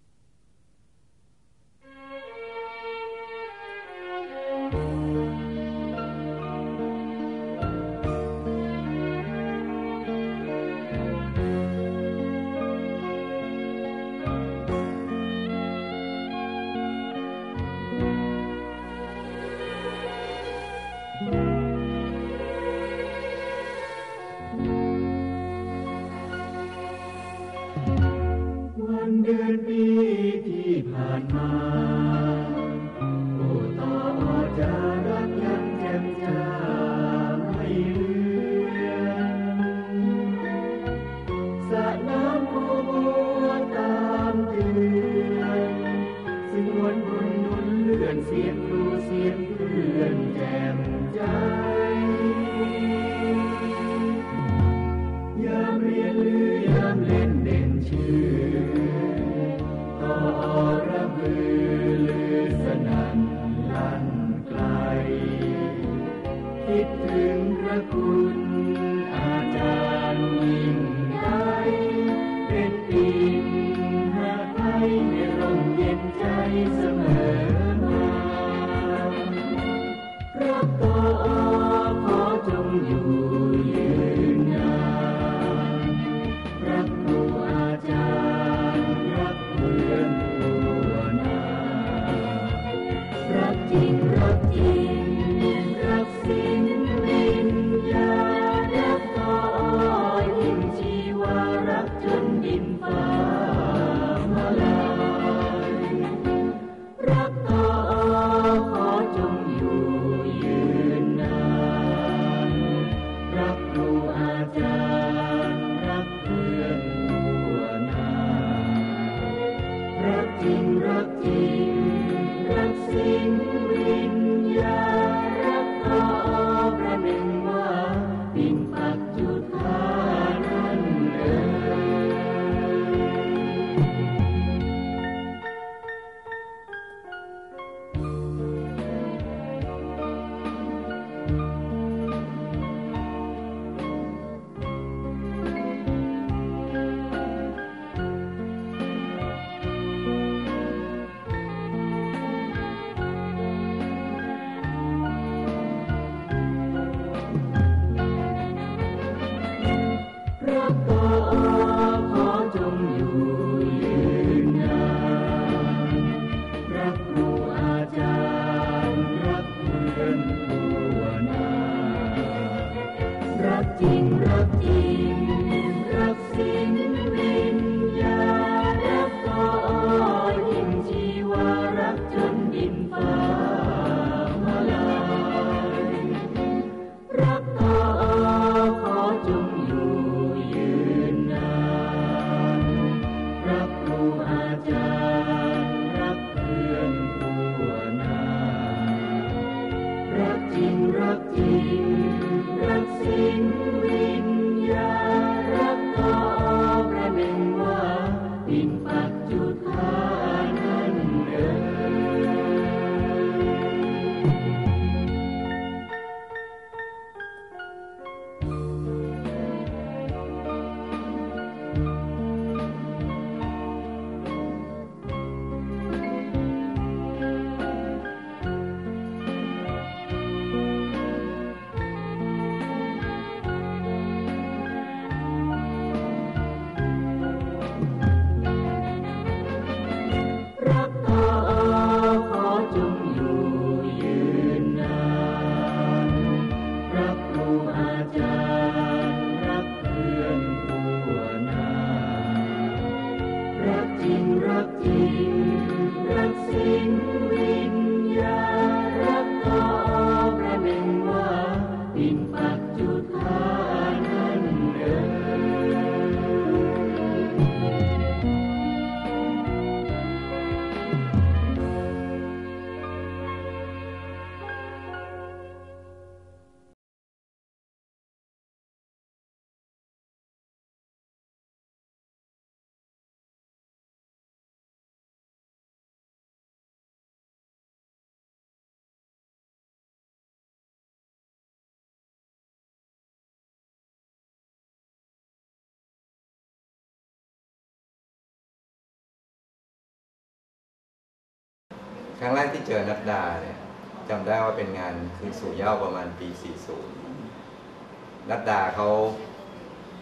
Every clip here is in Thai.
何? งรั ครั้งแรกที่เจอนัดดาเนี่ยจำได้ว่าเป็นงานคืนสู่เย้าประมาณปี 40 นัดดาเขา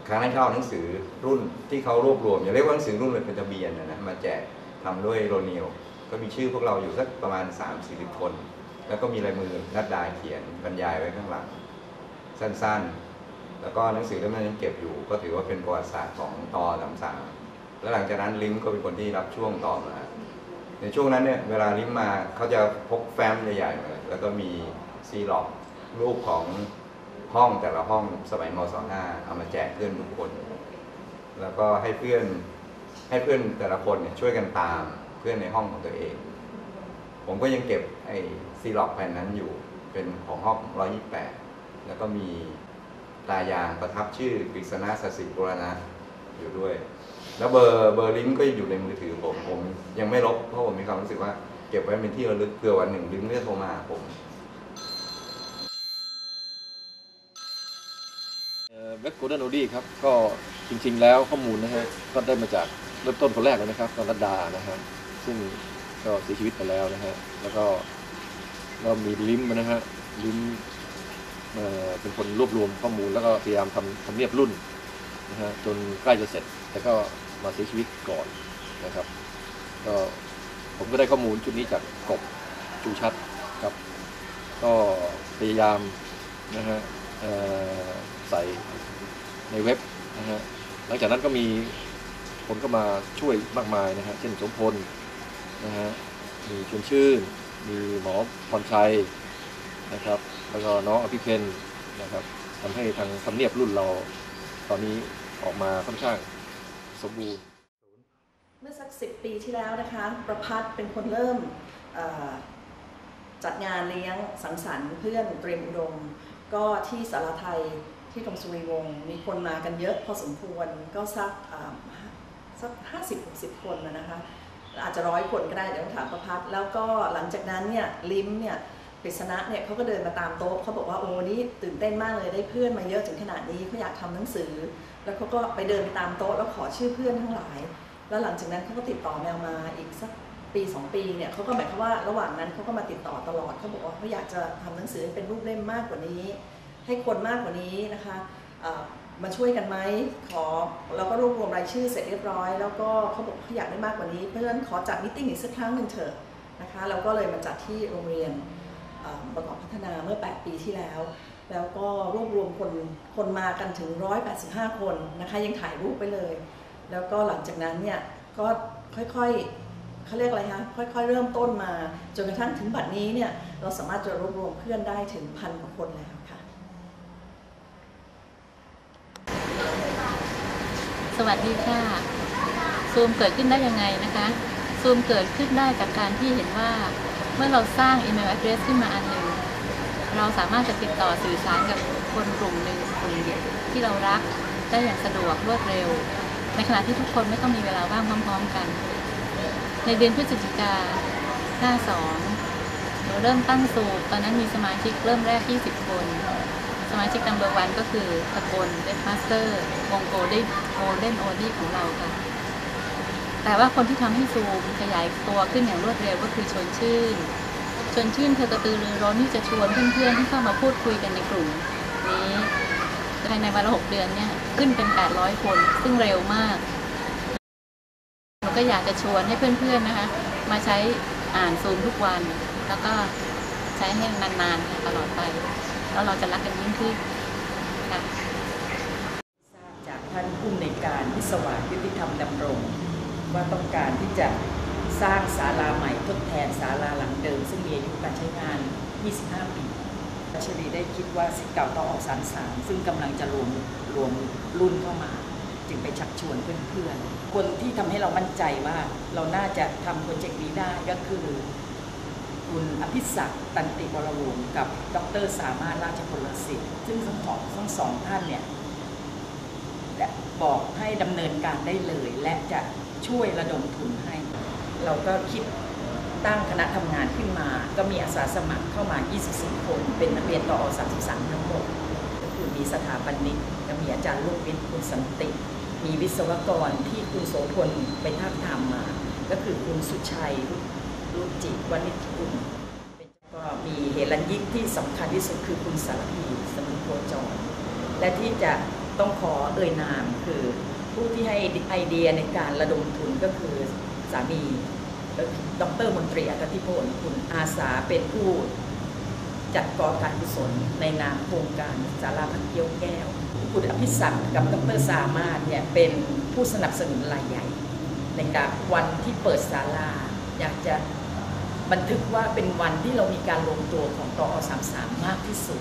ครั้งแรกเขาเอาหนังสือรุ่นที่เขารวบรวมอย่าเรียกว่าหนังสือรุ่นเลยเป็นทะเบียนนะนะมาแจกทำด้วยโรนิวก็มีชื่อพวกเราอยู่สักประมาณ 3-40 คน แล้วก็มีลายมือนัดดาเขียนบรรยายไว้ข้างหลัง สั้นๆ แล้วก็หนังสือเล่มนั้นยังเก็บอยู่ ก็ถือว่าเป็นประวัติศาสตร์ของตอสามสามแล้วหลังจากนั้นลิมก็เป็นคนที่รับช่วงต่อมา ในช่วงนั้นเนี่ยเวลาลิมมาเขาจะพกแฟ้มใหญ่ๆมาแล้วก็มีซีล็อกรูปของห้องแต่ละห้องสมัยมศห้าเอามาแจกเพื่อนทุกคน แล้วก็ให้เพื่อนให้เพื่อนแต่ละคนเนี่ยช่วยกันตามเพื่อนในห้องของตัวเอง ผมก็ยังเก็บไอ้ซีล็อกแผ่นนั้นอยู่เป็นของห้อง 128 แล้วก็มีตายางประทับชื่อกฤษณะสสิบุรณะอยู่ด้วย แล้วเบอร์เบอร์ลิงก์ก็อยู่ในมือถือผมผมยังไม่ลบเพราะผมมีความรู้สึกว่าเก็บไว้เป็นที่ระลึกเผื่อวันหนึ่งลิงก์จะโทรมาผมเว็บโกลเด้นโอดี้ครับก็จริงๆแล้วข้อมูลนะฮะก็ได้มาจากเริ่มต้นคนแรกเลยนะครับตอนรัดดานะฮะซึ่งก็เสียชีวิตไปแล้วนะฮะแล้วก็ก็มีลิมนะฮะลิมเอ่อเป็นคนรวบรวมข้อมูลแล้วก็พยายามทำทำเนียบรุ่นนะฮะจนใกล้จะเสร็จ แต่ก็ มาเสียชีวิตก่อนนะครับก็ผมก็ได้ข้อมูลชุดนี้จากกบชูชัดครับ ก็พยายามนะฮะใส่ในเว็บนะฮะหลังจากนั้นก็มีคนก็มาช่วยมากมายนะฮะเช่นสมพลนะฮะมีชวนชื่น มีหมอพรชัยนะครับ แล้วก็น้องอภิเพนนะครับทำให้ทางทำเนียบรุ่นเราตอนนี้ออกมาค่อนข้าง สมบูรณ์ เมื่อสักสิปีที่แล้วนะคะ ประพัฒน์เป็นคนเริ่มจัดงานเลี้ยงสังสรรค์เพื่อนเตรียมอุดม ก็ที่สารไทยที่ตรงสุริวงศ์มีคนมากันเยอะพอสมควรก็สักสักห้าสิบหกสิบคนนะคะ อาจจะร้อยคนก็ได้เดี๋ยวต้องถามประพัฒน์แล้วก็หลังจากนั้นเนี่ยลิมเนี่ย ปริศนะเนี่ยเขาก็เดินมาตามโต๊ะเขาบอกว่าโอ้นี่ตื่นเต้นมากเลยได้เพื่อนมาเยอะถึงขนาดนี้เขาอยากทำหนังสือ แล้วเขาก็ไปเดินไปตามโต๊ะแล้วขอชื่อเพื่อนทั้งหลาย แล้วหลังจากนั้นเขาก็ติดต่อแมวมาอีกสักปีสองปีเนี่ยเขาก็หมายความว่าระหว่างนั้นเขาก็มาติดต่อตลอดเขาบอกว่าเขาอยากจะทำหนังสือให้เป็นรูปเล่มมากกว่านี้ ให้คนมากกว่านี้นะคะมาช่วยกันไหมขอเราก็รวบรวมรายชื่อเสร็จเรียบร้อย แล้วก็เขาบอกเขาอยากได้มากกว่านี้เพราะฉะนั้นขอจัดมิทติ้งอีกสักครั้งหนึ่งเถอะนะคะเราก็เลยมาจัดที่โรงเรียน ประกอบพัฒนาเมื่อ 8 ปีที่แล้ว แล้วก็รวบรวมคนคนมากันถึง 185 คนนะคะยังถ่ายรูปไปเลย แล้วก็หลังจากนั้นเนี่ยก็ค่อยๆเขาเรียกอะไรคะค่อยๆ เริ่มต้นมาจนกระทั่งถึงบัดนี้เนี่ยเราสามารถจะรวบรวมเพื่อนได้ถึงพันกว่าคนแล้วค่ะสวัสดีค่ะซูมเกิดขึ้นได้ยังไงนะคะซูมเกิดขึ้นได้จากการที่เห็นว่า เมื่อเราสร้างอีเมล address ขึ้นมาอันหนึ่งเราสามารถจะติดต่อสื่อสารกับคนกลุ่มหนึ่งกลุ่มที่เรารักได้อย่างสะดวกรวดเร็ว ในขณะที่ทุกคนไม่ต้องมีเวลาว่างพร้อมๆกัน ในเดือนพฤศจิกา 52 เราเริ่มตั้งสูบตอนนั้นมีสมาชิกเริ่มแรก 20 คน สมาชิกนัมเบอร์วันก็คือตะกลเดนมาสเตอร์วงโกลเด้นโกลเด้นโอดี้ของเราค่ะ แต่ว่าคนที่ทำให้ซูมขยายตัวขึ้นอย่างรวดเร็วก็คือชวนชื่น ชวนชื่นเธอกระตือรือร้นที่จะชวนเพื่อนๆที่เข้ามาพูดคุยกันในกลุ่มนี้ภายในวันละหกเดือนเนี่ยขึ้นเป็น 800 คน ซึ่งเร็วมากหนูก็อยากจะชวนให้เพื่อนๆนะคะ มาใช้อ่านซูมทุกวัน แล้วก็ใช้ให้นานๆตลอดไป แล้วเราจะรักกันยิ่งขึ้นค่ะทราบจากท่านผู้อำนการวิศวะยุติธรรมดำรง ว่าต้องการที่จะสร้างศาลาใหม่ทดแทนศาลาหลังเดิม ซึ่งมีอายุการใช้งาน 25 ปีรัชรีได้คิดว่าสิทธิ์เก่าต้องออกสารสารซึ่งกำลังจะรวมรวมรุ่นเข้ามา จึงไปชักชวนเพื่อนๆ คนที่ทำให้เรามั่นใจว่าเราน่าจะทำโปรเจกต์นี้ได้ก็คือคุณอภิศักดิ์ตันติบรวงกับ ดรสามารถราชพลสิทธิ์ซึ่งทั้งสองทั้งสองท่านเนี่ยบอกให้ดำเนินการได้เลยและจะ ช่วยระดมทุนให้ เราก็คิดตั้งคณะทำงานขึ้นมา ก็มีอาสาสมัครเข้ามา 24 คน เป็นนักเรียนต่อ33 ทั้งหมด ก็คือมีสถาปนิกก็มีอาจารย์ลูกวิทย์คุณสันติ มีวิศวกรที่คุณโสพลไปทาบทามมา ก็คือคุณสุชัยลูกจิตวณิชกุลก็มีเหลัญยิกที่สำคัญที่สุดคือคุณสารพีสมุนโคจร และที่จะต้องขอเอ่ยนามคือ ผู้ที่ให้ไอเดียในการระดมทุนก็คือสามีดรมนตรีอัตติพลคุณอาสาเป็นผู้จัดก่อการกุศลในนามโครงการสาราพันเกี้ยวแก้ว คุณอภิศักดิ์กับดรสามารถเนี่ยเป็นผู้สนับสนุนรายใหญ่ ในการวันที่เปิดศาลาอยากจะบันทึกว่าเป็นวันที่เรามีการรวมตัวของตอ33 มากที่สุด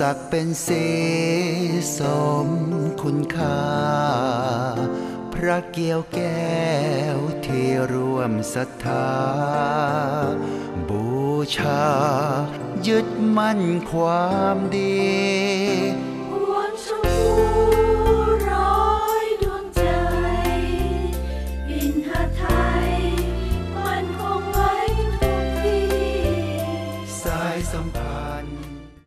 ศักเป็นสีสมคุณค่า พระเกียวแก้วที่ร่วมศรัทธา บูชา ยึดมั่นความดี